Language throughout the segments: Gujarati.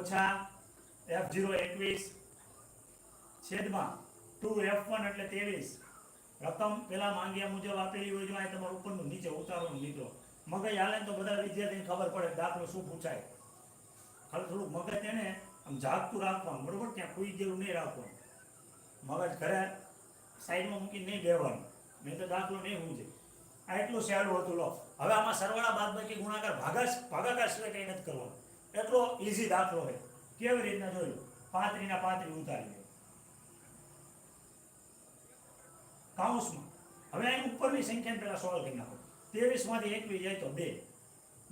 ઓછા એફ જીરો એકવીસ છેદમાં ટુ એફ વન એટલે ત્રેવીસ. રકમ પેલા માંગ્યા મુજબ આપેલી હોય જો આ તમારું ઉપરનું નીચે ઉતારવાનું લીધો મગજ હાલે તો બધા વિદ્યાર્થીને ખબર પડે દાખલો શું પૂછાય. ખાલી થોડુંક મગજ એને આમ જાગતું રાખવાનું, બરોબર? ત્યાં કોઈ જેવું નહીં રાખવાનું. મગજ ઘરે સાઈડમાં મૂકીને નહીં બેવાનું નહીં તો દાખલો નહીં હું છે. આ એટલું સહેલું હતું, લો. હવે આમાં સરવાળા બાદ બાકી ગુણાકાર ભાગા ભાગાકાર સિવાય કંઈ નથી કરવાનું. એટલો ઈઝી દાખલો છે. કેવી રીતના જોયું? પાંત્રીના પાંત્રી ઉતારી દો. હવે અહીં ઉપરની સંખ્યાને પહેલા સોલ્વ કરી નાખો. ત્રેવીસમાંથી એકવીસ જાય તો બે.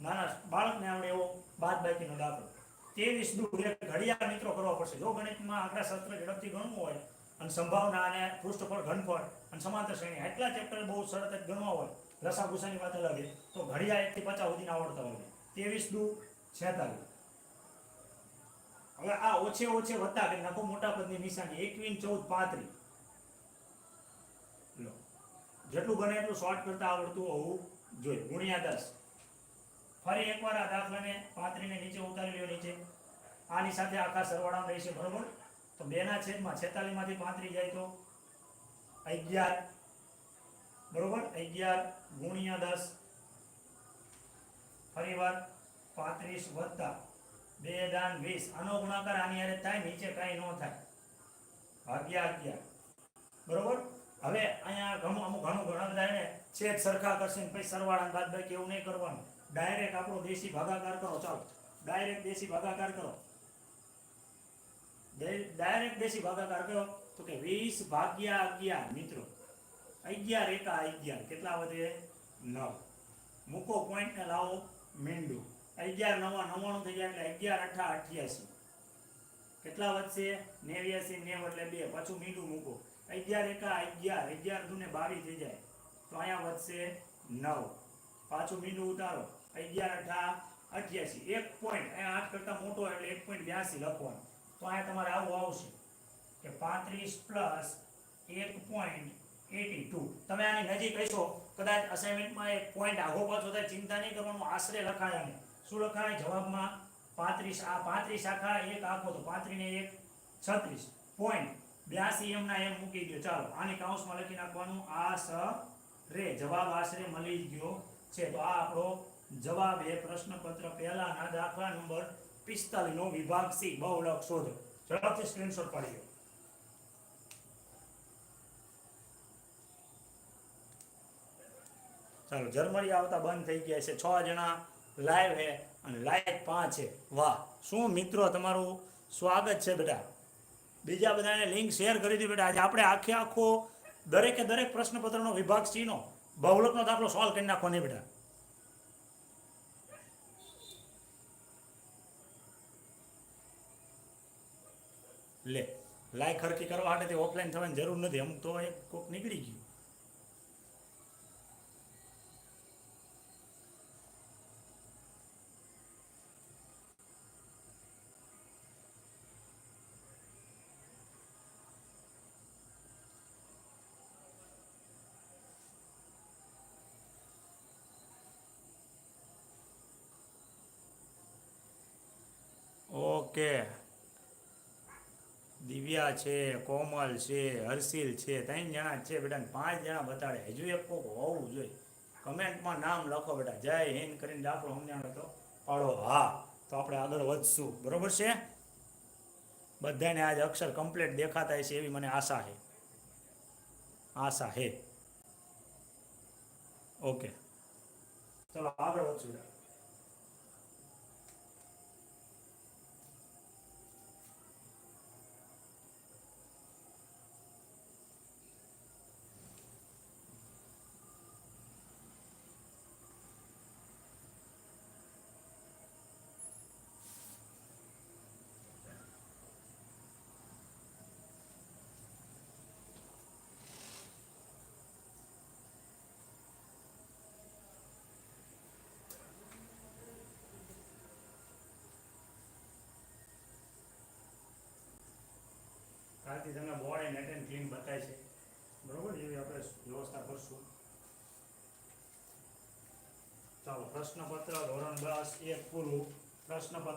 નાના બાળકને આવડે એવો બાદબાકીનો દાખલો. ત્રેવીસ દૂર એક ઘડિયાળ મિત્રો કરવો પડશે. જો ગણિતમાં આંકડાશાસ્ત્ર ઝડપથી ગણવું હોય અને સંભાવના અને પૃષ્ઠફળ ઘનફળ અને સમાંતર શ્રેણી, આટલા ચેપ્ટર બહુ સરળ જ ગણવા હોય. રસા ભૂસાની વાત અલગ તો ઘડિયાળ એકથી પચાસ સુધીના આવડતા હોય ત્રેવીસ દુ છેતાલીસ. હવે આ ઓછે ઓછે વત્તા કરી નાખો મોટા પદની નિશાની એકવીન, ચૌદ, પાંત્રીસ. લો. જેટલું બને એટલું શોર્ટ કરતા આવડતું હોવું જોઈએ. ગુણ્યા દસ. ફરી એકવાર આ દાખલાને પાંત્રીને નીચે ઉતારી લ્યો નીચે. આની સાથે આખા સરવાળામાં રહેશે બરોબર? તો બેના છેદમાં છેતાલીસમાંથી પાંત્રીસ જાય તો અગિયાર. બરોબર? અગિયાર ગુણ્યા દસ. ફરી વાર પાંત્રીસ વત્તા બે દાન વીસ. આનો ગુણાકાર આની હારે થાય, નીચે કાંઈ ન થાય. ભાગ્યા અગિયાર. બરોબર? હવે અહીંયા ઘણું, અમુક ઘણું, ઘણા બધા એને છેદ સરખા કરશે ને પછી સરવાળા બાદ બાકી એવું નહીં કરવાનું. ડાયરેક્ટ આપણો દેશી ભાગાકાર કરો, ચાલો. ડાયરેક્ટ દેશી ભાગાકાર કરો. ડાયરેક્ટ દેશી ભાગાકાર કરો. તો કે વીસ ભાગ્યા અગિયાર, મિત્રો. અગિયાર એકા અગિયાર. કેટલા વધે? નવ. મૂકો પોઈન્ટ ને લાવો, મીંડું. અગિયાર, નવા, નવ્વાણું થઈ ગયા એટલે અગિયાર, અઠા, અઠ્યાસી. કેટલા વધશે? નેવ્યાસી, નેવ એટલે બે. પાછું મીંડું મૂકો. અગિયાર એકા, અગિયાર. અગિયાર દુને બાવીસ થઈ જાય. તો અહીંયા વધશે નવ. પાછું મીંડું ઉતારો. અગિયાર, અઠા, અઠ્યાસી. એક પોઈન્ટ અહીંયા આઠ કરતાં મોટો એટલે એક પોઈન્ટ બ્યાસી લખવાનો. તો અહીંયા તમારે આવું આવશે કે પાંત્રીસ પ્લસ એક પોઈન્ટ એટી ટુ તમે આની નજીક હશો કદાચ અસાઇનમેન્ટમાં એક પોઈન્ટ આગો પાછો થાય. ચિંતા નહીં કરવાનું. આશરે લખાય આને શું લખાય જવાબમાં પાંત્રીસ, આ પાંત્રીસ આખા એક આખો તો પાંત્રીને એક, છત્રીસ. પોઈન્ટ બ્યાસી એમના એમ મૂકી દો ચાલો, આને કાઉન્સમાં લખી નાખવાનું. આ સ, રે. જવાબ આશરે મળી ગયો છે. તો આ આપણો જવાબ એ પ્રશ્નપત્ર પહેલાના દાખલા નંબર પિસ્તાલીસનો વિભાગ સી. બહુલક શોધો. ઝડપથી સ્ક્રીનશોટ પાડી ચાલો જર્મરી આવતા બંધ થઈ ગયા છે. છ જણા લાઈવ હે અને લાઈક પાંચ છે વાહ. શું મિત્રો, તમારું સ્વાગત છે બેટા. બીજા બધાને લિંક શેર કરી દીધી બેટા. આજે આપણે આખે આખો દરેકે દરેક પ્રશ્નપત્રનો વિભાગ સીનો બહુલકનો દાખલો સોલ્વ કરી નાખો નહીં બેટા. લે લાઈક હરકી કરવા માટે ઓફલાઈન થવાની જરૂર નથી. અમુક તો એક કોક નીકળી ગયું. ઓકે. દિવ્યા છે, કોમલ છે, હર્ષિલ છે, ત્રણ જણા છે બેટા પાંચ જણા બતાડે. હજુ એક કોક હોવું જોઈએ. કમેન્ટમાં નામ લખો બેટા. જય હિન્દ કરીને દાખલો સમજાણો તો. પાડો. હા, તો આપણે આગળ વધશું. બરોબર છે? બધાને આજ અક્ષર કમ્પ્લીટ દેખાતા છે એવી મને આશા છે. આશા હે ઓકે. ચલો, આગળ વધશું ક્લીન બતાય છે. બરોબર? એવી આપણે વ્યવસ્થા કરશું. ચાલો, પ્રશ્નપત્ર ધોરણ દસ, એક પૂરું. પ્રશ્નપત્ર